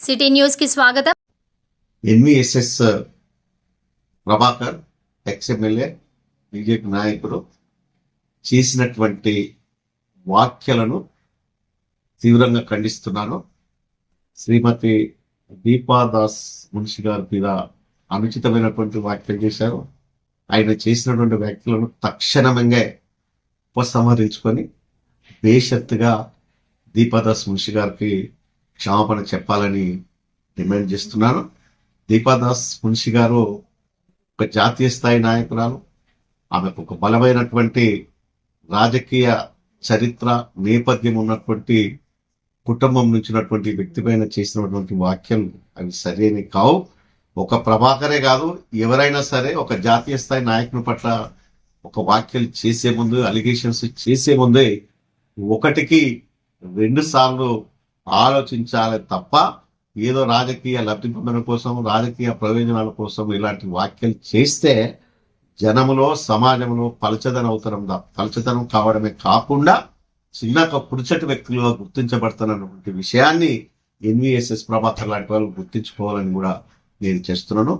City న్యూస్కి స్వాగతం. NVSS Prabhakar ex MLA BJP నాయకుడు చేసినటువంటి వ్యాఖ్యలను తీవ్రంగా ఖండిస్తున్నాను శ్రీమతి దీపాదాస్ మున్షి గారి మీద అనుచితమైనటువంటి వ్యాఖ్యలు చేశారు. ఆయన చేసినటువంటి వ్యాఖ్యలను తక్షణంగా ఉపసంహరించుకొని బేషత్తుగా దీపాదాస్ మున్షి గారికి క్షమాపణ చెప్పాలని డిమాండ్ చేస్తున్నాను. దీపాదాస్ మున్షి గారు ఒక జాతీయ స్థాయి నాయకురాలు. ఆమెకు ఒక బలమైనటువంటి రాజకీయ చరిత్ర నేపథ్యం ఉన్నటువంటి కుటుంబం నుంచి ఉన్నటువంటి వ్యక్తి పైన చేసినటువంటి వ్యాఖ్యలు అవి సరైనవి కావు. ఒక ప్రభాకరే కాదు ఎవరైనా సరే ఒక జాతీయ స్థాయి నాయకుని పట్ల ఒక వ్యాఖ్యలు చేసే ముందు అలిగేషన్స్ చేసే ముందే ఒకటికి రెండు సార్లు ఆలోచించాలి తప్ప ఏదో రాజకీయ లబ్ధి పొందడం కోసం రాజకీయ ప్రయోజనాల కోసం ఇలాంటి వ్యాఖ్యలు చేస్తే జనములో సమాజంలో పలచదనం అవుతడం పలచదనం కావడమే కాకుండా చిన్న పురుచటి వ్యక్తులుగా గుర్తించబడుతున్నటువంటి విషయాన్ని ఎన్విఎస్ఎస్ ప్రభాకర్ లాంటి వాళ్ళు గుర్తించుకోవాలని కూడా నేను చేస్తున్నాను.